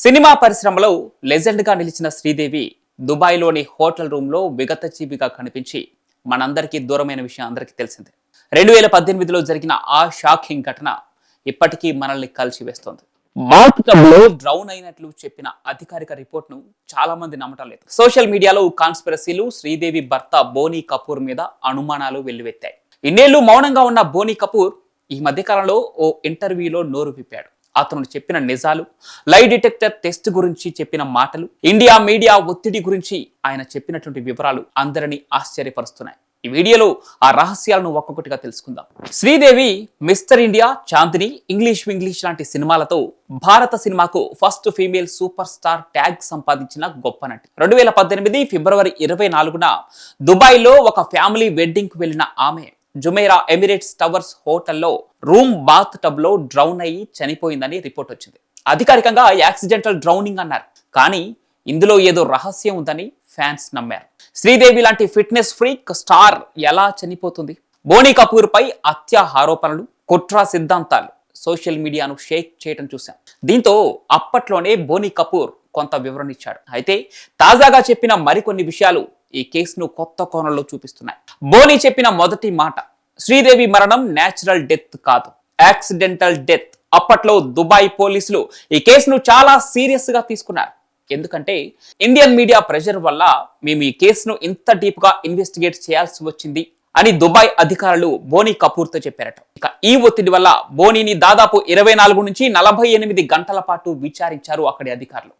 Cinema పరిశ్రమలో లెజెండ్గా నిలిచిన Sridevi దుబాయ్లోని hotel రూమ్లో విగతజీవిగా కనిపించి మనందరికీ దూరమైన విషయం అందరికీ తెలిసిందే. రెండు వేల పద్దెనిమిదిలో జరిగిన ఆ షాకింగ్ ఘటన ఇప్పటికీ మనల్ని కలిసివేస్తోంది. బాత్ డ్రౌన్ అయినట్లు చెప్పిన అధికారిక రిపోర్ట్ను చాలా మంది నమ్మటం లేదు. సోషల్ మీడియాలో కాన్స్పిరసీలు శ్రీదేవి భర్త బోనీ కపూర్ మీద అనుమానాలు వెల్లువెత్తాయి. ఇన్నేళ్ళు మౌనంగా ఉన్న బోనీ కపూర్ ఈ మధ్యకాలంలో ఓ ఇంటర్వ్యూలో నోరు విప్పాడు. అతను చెప్పిన నిజాలు లై డిటెక్టర్ టెస్ట్ గురించి చెప్పిన మాటలు ఇండియా మీడియా ఒత్తిడి గురించి ఆయన చెప్పినటువంటి వివరాలు అందరినీ ఆశ్చర్యపరుస్తున్నాయి. ఈ వీడియోలో ఆ రహస్యాలను ఒక్కొక్కటిగా తెలుసుకుందాం. Sridevi mister India Chandni English English లాంటి సినిమాలతో భారత సినిమాకు first female super star tag సంపాదించిన గొప్ప నటి. రెండు వేల పద్దెనిమిది ఫిబ్రవరి ఇరవై నాలుగున దుబాయ్లో ఒక ఫ్యామిలీ వెడ్డింగ్కు వెళ్ళిన ఆమె జుమేరా ఎమిరేట్స్ టవర్స్ హోటల్లో రూమ్ బాత్ టబ్లో డ్రౌన్ అయ్యి చనిపోయిందని రిపోర్ట్ వచ్చింది. అధికారికంగా యాక్సిడెంటల్ డ్రౌనింగ్ అన్నారు. కానీ ఇందులో ఏదో రహస్యం ఉందని ఫ్యాన్స్ నమ్మారు. శ్రీదేవి లాంటి ఫిట్నెస్ ఫ్రీక్ స్టార్ ఎలా చనిపోతుంది? బోనీ కపూర్ పై హత్య ఆరోపణలు కుట్ర సిద్ధాంతాలు సోషల్ మీడియాను షేక్ చేయడం చూశాం. దీంతో అప్పట్లోనే బోనీ కపూర్ కొంత వివరణ ఇచ్చాడు. అయితే తాజాగా చెప్పిన మరికొన్ని విషయాలు ఈ కేసును కొత్త కోణంలో చూపిస్తున్నాయి. బోని చెప్పిన మొదటి మాట శ్రీదేవి మరణం నేచురల్ డెత్ కాదు యాక్సిడెంటల్ డెత్ అప్పట్లో దుబాయ్ పోలీసులు ఈ కేసును చాలా సీరియస్గా తీసుకున్నారు. ఎందుకంటే ఇండియన్ మీడియా ప్రెషర్ వల్ల మేము ఈ కేసును ఇంత డీప్గా ఇన్వెస్టిగేట్ చేయాల్సి వచ్చింది అని దుబాయ్ అధికారులు బోనీ కపూర్తో చెప్పారట. ఇక ఈ ఒత్తిడి వల్ల బోనీని దాదాపు ఇరవై నాలుగు నుంచి నలభై ఎనిమిది గంటల పాటు విచారించారు అక్కడి అధికారులు.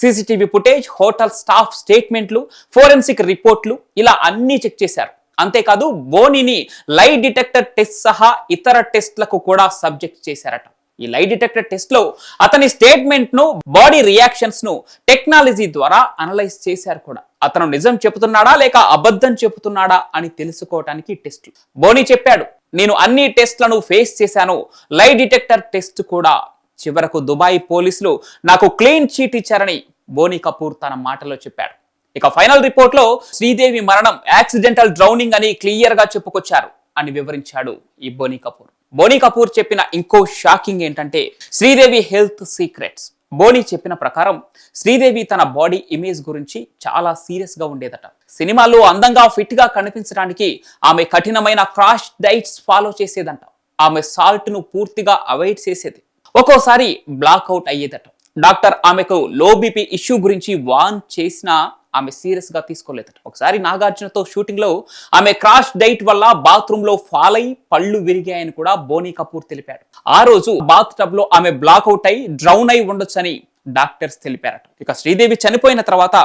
సీసీటీవీ ఫుటేజ్ హోటల్ స్టాఫ్ స్టేట్మెంట్లు ఫోరెన్సిక్ రిపోర్ట్లు ఇలా అన్ని చెక్ చేశారు. అంతేకాదు బోనిని లై డిటెక్టర్ టెస్ట్ సహా ఇతర టెస్ట్లకు కూడా సబ్జెక్ట్ చేశారట. ఈ లై డిటెక్టర్ టెస్ట్లో అతని స్టేట్మెంట్ను బాడీ రియాక్షన్స్ను టెక్నాలజీ ద్వారా అనలైజ్ చేశారు కూడా. అతను నిజం చెబుతున్నాడా లేక అబద్ధం చెబుతున్నాడా అని తెలుసుకోవటానికి టెస్ట్లు. బోని చెప్పాడు నేను అన్ని టెస్ట్లను ఫేస్ చేశాను. లై డిటెక్టర్ టెస్ట్ కూడా చివరకు దుబాయ్ పోలీసులు నాకు క్లీన్ చీట్ ఇచ్చారని బోనీ కపూర్ తన మాటలో చెప్పాడు. ఇక ఫైనల్ రిపోర్ట్లో శ్రీదేవి మరణం యాక్సిడెంటల్ డ్రౌనింగ్ అని క్లియర్గా చెప్పుకొచ్చారు అని వివరించాడు ఈ బోనీ కపూర్. బోనీ కపూర్ చెప్పిన ఇంకో షాకింగ్ ఏంటంటే శ్రీదేవి హెల్త్ సీక్రెట్స్. బోనీ చెప్పిన ప్రకారం శ్రీదేవి తన బాడీ ఇమేజ్ గురించి చాలా సీరియస్గా ఉండేదట. సినిమాల్లో అందంగా ఫిట్గా కనిపించడానికి ఆమె కఠినమైన క్రాష్ డైట్స్ ఫాలో చేసేదంట. ఆమె సాల్ట్ను పూర్తిగా అవాయిడ్ చేసేది. ఒక్కోసారి బ్లాక్ అవుట్ అయ్యేదట. డాక్టర్ ఆమెకు లో బీపీ ఇష్యూ గురించి వాన్ చేసినా ఆమె సీరియస్గా తీసుకోలేదట. ఒకసారి నాగార్జునతో షూటింగ్లో ఆమె క్రాష్ డైట్ వల్ల బాత్రూమ్లో ఫాల్ అయి పళ్ళు విరిగాయని కూడా బోనీ కపూర్ తెలిపాడు. ఆ రోజు బాత్ టబ్లో ఆమె బ్లాక్ అవుట్ అయి డ్రౌన్ అయి ఉండొచ్చని డాక్టర్స్ తెలిపారట. ఇక శ్రీదేవి చనిపోయిన తర్వాత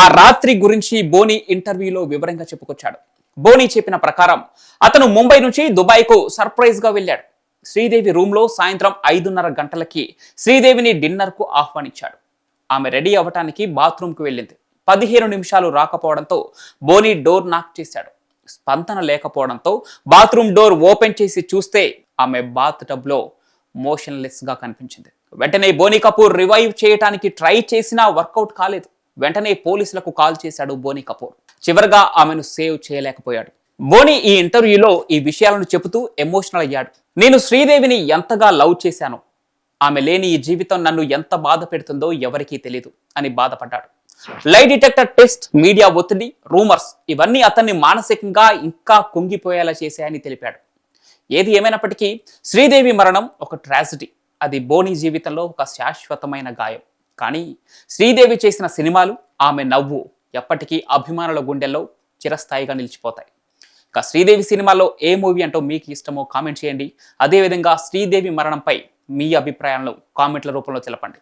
ఆ రాత్రి గురించి బోనీ ఇంటర్వ్యూలో వివరంగా చెప్పుకొచ్చాడు. బోనీ చెప్పిన ప్రకారం అతను ముంబై నుంచి దుబాయ్కు సర్ప్రైజ్గా వెళ్ళాడు. శ్రీదేవి రూమ్లో సాయంత్రం ఐదున్నర గంటలకి శ్రీదేవిని డిన్నర్కు ఆహ్వానించాడు. ఆమె రెడీ అవ్వటానికి బాత్రూమ్కి వెళ్ళింది. పదిహేను నిమిషాలు రాకపోవడంతో బోని డోర్ నాక్ చేశాడు. స్పందన లేకపోవడంతో బాత్రూమ్ డోర్ ఓపెన్ చేసి చూస్తే ఆమె బాత్ టబ్లో గా కనిపించింది. వెంటనే బోని కపూర్ రివైవ్ చేయటానికి ట్రై చేసినా వర్కౌట్ కాలేదు. వెంటనే పోలీసులకు కాల్ చేశాడు బోని కపూర్. చివరిగా ఆమెను సేవ్ చేయలేకపోయాడు. బోని ఈ ఇంటర్వ్యూలో ఈ విషయాలను చెబుతూ ఎమోషనల్ అయ్యాడు. నేను శ్రీదేవిని ఎంతగా లవ్ చేశాను ఆమె లేని ఈ జీవితం నన్ను ఎంత బాధ పెడుతుందో ఎవరికీ తెలియదు అని బాధపడ్డాడు. లై డిటెక్టర్ టెస్ట్ మీడియా ఒత్తిడి రూమర్స్ ఇవన్నీ అతన్ని మానసికంగా ఇంకా కుంగిపోయేలా చేశాయని తెలిపాడు. ఏది ఏమైనప్పటికీ శ్రీదేవి మరణం ఒక ట్రాజిడీ అది బోని జీవితంలో ఒక శాశ్వతమైన గాయం. కానీ శ్రీదేవి చేసిన సినిమాలు ఆమె నవ్వు ఎప్పటికీ అభిమానుల గుండెల్లో చిరస్థాయిగా నిలిచిపోతాయి. ఇక శ్రీదేవి సినిమాలో ఏ మూవీ అంటో మీకు ఇష్టమో కామెంట్ చేయండి. అదేవిధంగా శ్రీదేవి మరణంపై మీ అభిప్రాయాలను కామెంట్ల రూపంలో తెలపండి.